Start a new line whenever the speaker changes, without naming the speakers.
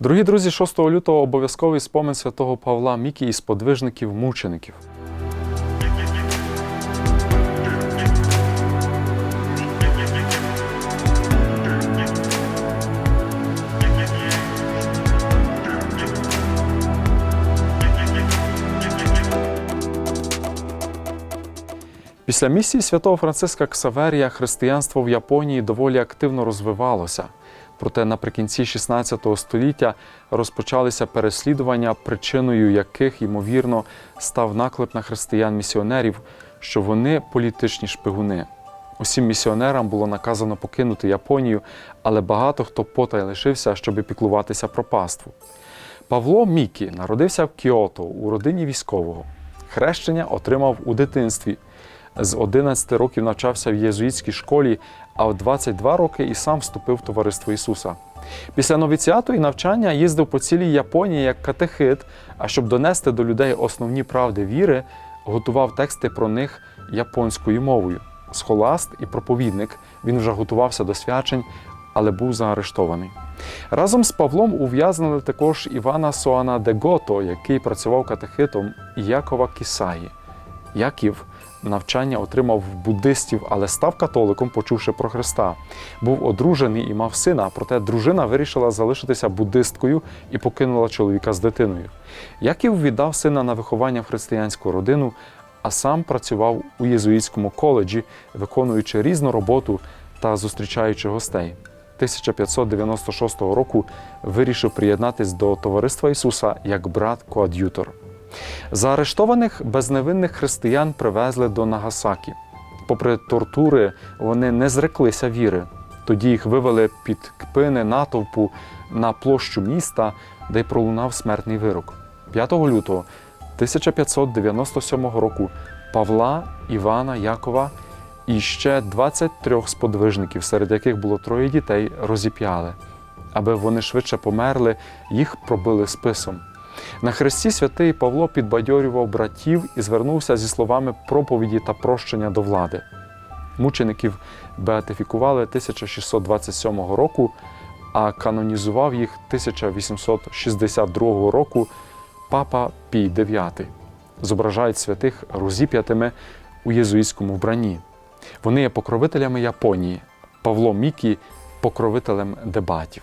Дорогі друзі, 6 лютого обов'язковий спомин святого Павла Мікі і сподвижників мучеників. Після місії святого Франциска Ксаверія християнство в Японії доволі активно розвивалося. Проте наприкінці 16 століття розпочалися переслідування, причиною яких, ймовірно, став наклеп на християн-місіонерів, що вони політичні шпигуни. Усім місіонерам було наказано покинути Японію, але багато хто потай лишився, щоб піклуватися про паству. Павло Мікі народився в Кіото у родині військового. Хрещення отримав у дитинстві. З 11 років навчався в єзуїтській школі, а в 22 роки і сам вступив в товариство Ісуса. Після новіціату і навчання їздив по цілій Японії як катехит, а щоб донести до людей основні правди віри, готував тексти про них японською мовою. Схоласт і проповідник. Він вже готувався до свячень, але був заарештований. Разом з Павлом ув'язнили також Івана Соана де Гото, який працював катехитом, Якова Кісаї. Яків навчання отримав в буддистів, але став католиком, почувши про Христа. Був одружений і мав сина, проте дружина вирішила залишитися буддисткою і покинула чоловіка з дитиною. Яків віддав сина на виховання в християнську родину, а сам працював у єзуїтському коледжі, виконуючи різну роботу та зустрічаючи гостей. 1596 року вирішив приєднатись до Товариства Ісуса як брат-коад'ютор. Заарештованих безневинних християн привезли до Нагасакі. Попри тортури, вони не зреклися віри. Тоді їх вивели під кпини натовпу на площу міста, де й пролунав смертний вирок. 5 лютого 1597 року Павла, Івана, Якова і ще 23 сподвижників, серед яких було троє дітей, розіп'яли. Аби вони швидше померли, їх пробили списом. На хресті святий Павло підбадьорював братів і звернувся зі словами проповіді та прощення до влади. Мучеників беатифікували 1627 року, а канонізував їх 1862 року папа Пій IX. Зображають святих розіп'ятими у єзуїтському вбранні. Вони є покровителями Японії, Павло Мікі покровителем дебатів.